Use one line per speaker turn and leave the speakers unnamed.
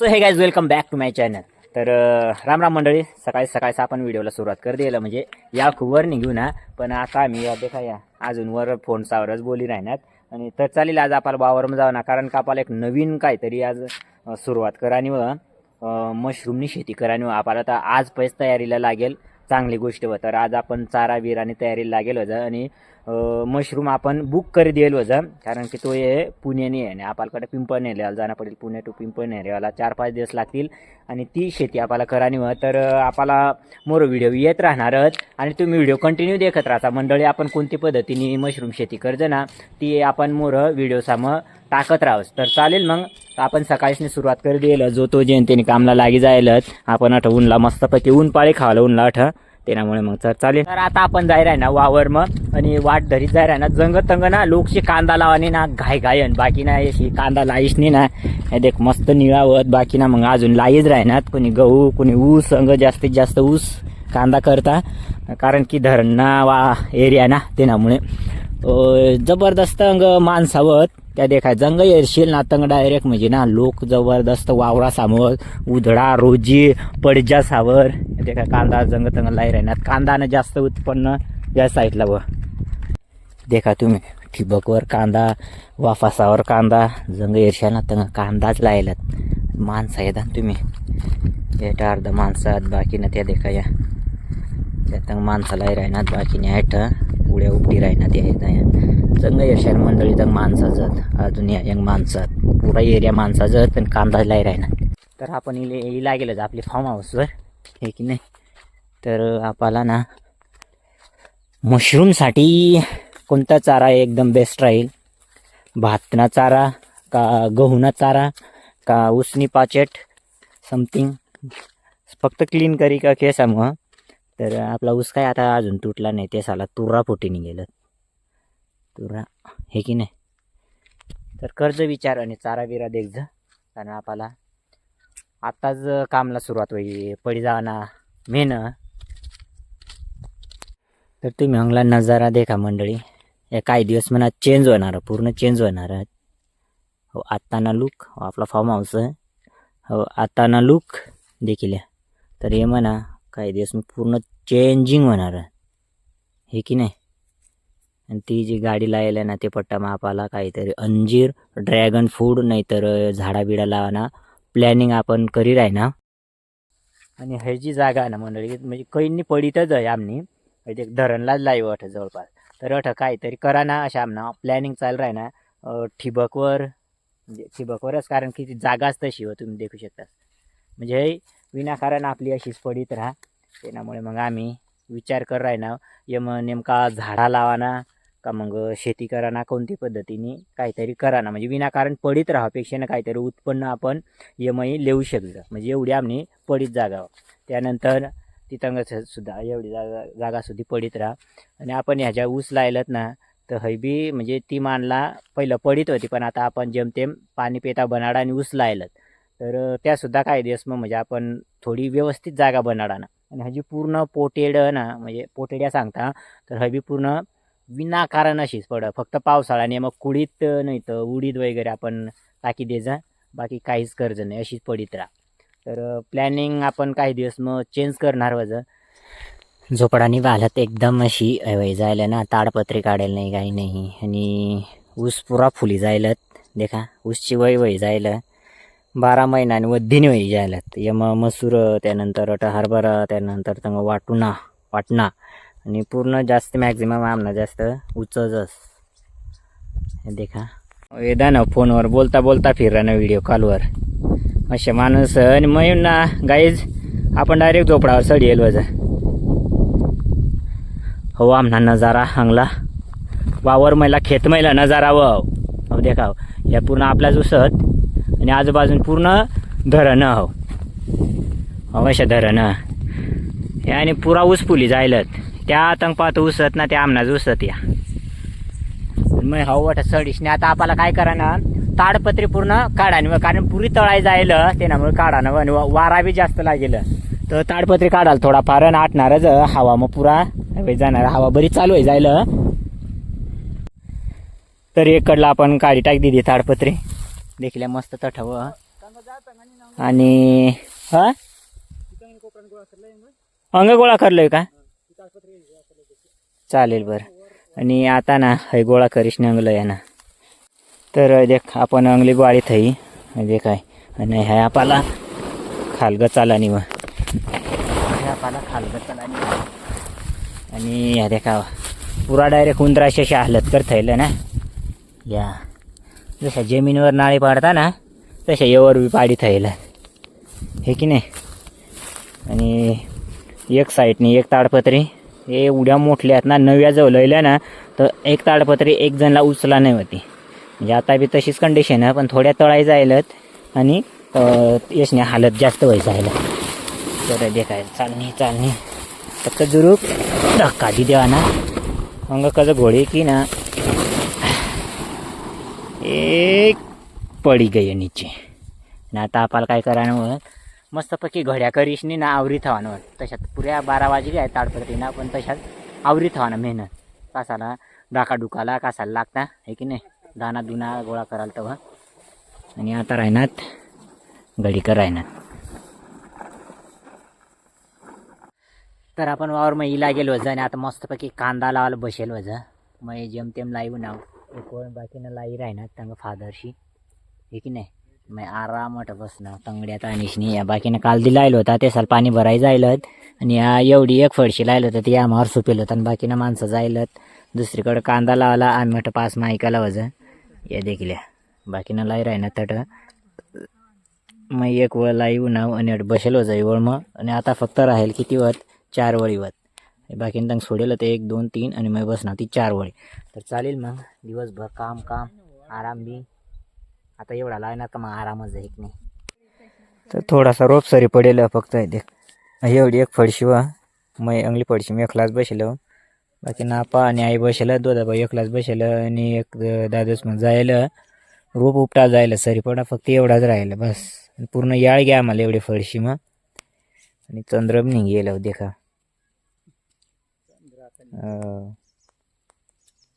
So hey guys welcome back to my channel तर राम राम मंडळी सकाळी सकाळीच आपण व्हिडिओला सुरुवात कर दिलं म्हणजे या वर निघू ना पण आता आम्ही या देखा या अजून वर फोनसावरच बोली राहणार आणि तर चालेल आज आपल्याला वावरम जाऊ ना कारण का आपल्याला एक नवीन काहीतरी आज सुरुवात करानी व मशरूमनी शेती करानी व. आपल्याला तर आज पैस तयारीला लागेल चांगली गोष्ट व. तर आज आपण चारा बिराने तयारीला लागेल होतं आणि मशरूम आपण बुक करी देईल होतं कारण की तो हे पुण्याने आहे आणि आपल्याकडे पिंपळनेरला जाणं पडेल. पुणे टू पिंपळ नेल्याला चार पाच दिवस लागतील आणि ती शेती आपल्याला करानी व तर आपला आपल्याला मोर व्हिडिओ येत राहणारच आणि तुम्ही व्हिडिओ कंटिन्यू देखत राहता मंडळी आपण कोणती पद्धतीने मशरूम शेती करजे ना ती आपण मोर व्हिडिओ सामं टाकत राहूस तर चालेल मग आपण सकाळीच सुरुवात करी देईल. जो तो जयंतीने कामला लागी जायलच आपण अठ उनला मस्तपैकी ऊन पाळी खावलं उनला अठ त्यामुळे मग तर चालेल. तर आता आपण जाय राही ना वावर मग. आणि वाट धरीत जाय राही ना जंग तंग ना. लोकशी कांदा लावाने ना घाय घायन बाकी ना अशी कांदा नाही ना. हे देख मस्त निळावत. बाकी ना मग अजून लाईच राहणार कोणी गहू कोणी ऊस अंग जास्तीत जास्त ऊस कांदा करता. कारण की धरणा वा एरिया ना त्यामुळे जबरदस्त अंग माणसावत. त्या देखाय जंग येशील ना तंग डायरेक्ट म्हणजे ना लोक जबरदस्त वावरा सामोर उधळा रोजी पडजा सावर. देखा कांदा जंग तंग लाई राहणार कांदानं जास्त उत्पन्न या साईडला व देखा तुम्ही ठिबकवर कांदा वाफासावर कांदा जंग येरशा ना तंग कांदाच लायलात माणसं येतात ना तुम्ही. एटा अर्ध माणसात बाकी ना त्या देखा या. त्यात माणसालाही राहणार बाकीने ॲट उड्या उपटी राहणार ते आहेत चंग जंग यशाल मंडळी तर माणसाचं अजून या यंग माणसात पुरा एरिया माणसाचं पण कांदा लाई राहणार तर आपण इले इला गेलं आपली फार्म हाऊसवर हे की नाही? तर आपल्याला ना मशरूमसाठी कोणता चारा एकदम बेस्ट राहील? भातना चारा का गहूना चारा का उसनी पाचेट? समथिंग फक्त क्लीन करी का केस मग तर आपला ऊस काय आता अजून तुटला नाही. ते साला तुरा फुटीने गेलं. तुरा हे की नाही? तर कर्ज विचार आणि चारा बिरा देख जा. कारण आपल्याला आत्ताच कामला सुरुवात होई पडी जावाना मेन तर तुम्ही हंगला नजारा देखा मंडळी. या काही दिवस म्हणा चेंज होणार पूर्ण चेंज होणार. हो आत्ताना लुक हो आपला फार्म हाऊस हो आत्ताना लुक देखील तर हे म्हणा काही दिवस पूर्ण चेंजिंग होणार. हे की नाही? आणि ती जी गाडी लायला ना ते पट्टा मापाला काहीतरी. अंजीर ड्रॅगन फूड नाहीतर झाडा बिडा लावाना प्लॅनिंग आपण करी राही ना. आणि हे जी जागा आहे ना मंडळी म्हणजे कैनी पडितच आहे आमनी. म्हणजे ते धरणलाच लाईव अठ जवळपास. तर अठ काहीतरी करा ना अशा आमना. प्लॅनिंग चालू राही ना. ठिबकवर म्हणजे ठिबकवरच कारण की ती जागाच तशी हो तुम्ही देखू शकता. म्हणजे हे विनाकारण आपली अशीच पडीत राहा. त्यामुळे मग आम्ही विचार कर राही ना. यम नेमका झाडा लावाना का मग शेती कराना कोणती पद्धतीने काहीतरी कराना म्हणजे विनाकारण पडीत राहापेक्षा ना काहीतरी उत्पन्न आपण यमई लिहू शकतो. म्हणजे एवढी आम्ही पडीत जागा. त्यानंतर तिथं सुद्धा एवढी जागा जागासुद्धा पडीत राहा. आणि आपण ह्याच्या ऊस लायलत ना तर हैबी म्हणजे ती मानला पहिलं पडीत होती. पण आता आपण जेमतेम पाणी पेता बनाडा आणि ऊस लायलत. तर त्यासुद्धा काय दिवस मग म्हणजे आपण थोडी व्यवस्थित जागा बनाडा ना. आणि ह्याची पूर्ण पोटेड ना म्हणजे पोटेड्या सांगता तर हैबी पूर्ण विनाकारण अशीच पड फक्त पावसाळ्याने मग कुडीत नाही तर उडीद वगैरे आपण टाकी दे जा बाकी काहीच कर्ज नाही अशीच पडीत राहा. तर प्लॅनिंग आपण काही दिवस मग चेंज करणार वजं झोपडानी बालत एकदम अशी वय जायला ना ताडपत्री काढेल नाही काही नाही. आणि ऊस पुरा फुली जायलत देखा ऊसची वय वय जायला. बारा महिना आणि वद्दीने वय जायलात यम मसूर त्यानंतर हरभरा त्यानंतर तंग वाटुना वाटणा. आणि पूर्ण जास्त मॅक्झिमम आमना जास्त उचजस हे देखा. वेदा ना फोनवर बोलता बोलता फिरा ना व्हिडिओ कॉलवर असे माणूस आणि मग ना गाईज आपण डायरेक्ट झोपडावर चढ येईल वजा. हो आमना नजारा हंगला. वावर मैला खेत मैला नजारा व. हो देखाव हो. या पूर्ण आपल्याच उसत आणि आजूबाजून पूर्ण धरण हो. हो अशा धरण. हे आणि पुरा ऊस पुली जायलत. त्या आतंक पाहतो उसत ना त्या आमनाच उसत या. मग हो वाटत नाही. आता आपल्याला काय करा ना ताडपत्री पूर्ण काढाने कारण पुरी तळाय जायला त्यामुळे काढा ना आणि वारा बी जास्त लागेल. तर ताडपत्री काढाल थोडा फार आटणारच हवा मग पुरा. जाणार. हवा बरी चालू आहे जायला. तर एकडला आपण काळी टाक दिली ताडपत्री. देखील मस्त तठव. आणि हा? अंग गोळा करलोय का? चालेल बरं. आणि आता ना हे गोळा करीश अंगलं आहे ना. तर देख आपण अंगली गोळी थई. म्हणजे काय आणि ह्या आपाला खालग चाला नि ह्या आपाला खालग चाला नि आणि ह्या देखा पुरा डायरेक्ट उंदराशी अशी हालत कर थैलं ना. या. जशा जमिनीवर नाळी पाडता ना तशा येवर बी पाडी थैलं. हे की नाही? आणि एक साईडनी एक ताडपत्री. हे उड्या मोठल्या आहेत ना नव्या जवळल्या ना तर एक ताडपत्री एक जणला उचला नाही होती. म्हणजे आता बी तशीच कंडिशन आहे पण थोड्या तळाई जायलत आणि यशने हालत जास्त व्हायचं आहे तर देखाय चालणी चालणी. फक्त जुरूप धक्का दी देवा ना मग कसं घोडी की ना एक पडी गई नीचे. ना आता आपल्याला काय करायला मस्तपैकी घड्या करीशनी ना आवरी थवानं तशात पुऱ्या बारा वाजली आहे ताडपत्रीना पण तशात आवरी थवानं मेहनत. कासाला डाका डुकाला कासाला लागता हे की नाही? दाना दुना गोळा कराल तेव्हा आणि आता राहणार गडीकर राहणार. तर आपण वावर मग इला गेलो वजा आणि आता मस्तपैकी कांदा लावायला बसेल वजा. मग जेमतेम लाईव ना एक बाकीनं लाई राहणार त्यांना फादरशी. हे की नाही? मग आरामात बसणं तंगड्यात आणीशनी या बाकीनं काल दिला होता. ते साल पाणी भरायला जायलत. आणि या एवढी एक फडशी लायल होतं. ती आम्हावर सुपेल होतं. आणि बाकीनं माणसं जायलत. दुसरीकडं कांदा लावला. आम्ही म्हटलं पाच मायकाला वजन या देखील बाकीनं लाई राहिना तट. मग एक वळ लाई उन्हाव आणि अट बसेल होतं वळ मग. आणि आता फक्त राहील किती वत? चार वळी वत. बाकीनं तंग सोडेल होतं. एक दोन तीन आणि मग बसणार ती चार वळी. तर चालेल मग. दिवसभर काम काम. आराम बी. आता एवढा लागणार का मग आरामच आहे की नाही. तर थोडासा रोप सरी पडेल फक्त एवढी एक फडशी वा मग अंगली फडशी मी एकलाच बसेल. बाकी नापा आणि आई बसेल दोधाबा एकलाच बसेल आणि एक दादूस मग जायला. रोप उपटा जायला सरी पडा फक्त एवढाच राहिला बस. पूर्ण याळ घ्या आम्हाला एवढी फडशी मग. आणि चंद्र निघेल हो, देखा. हो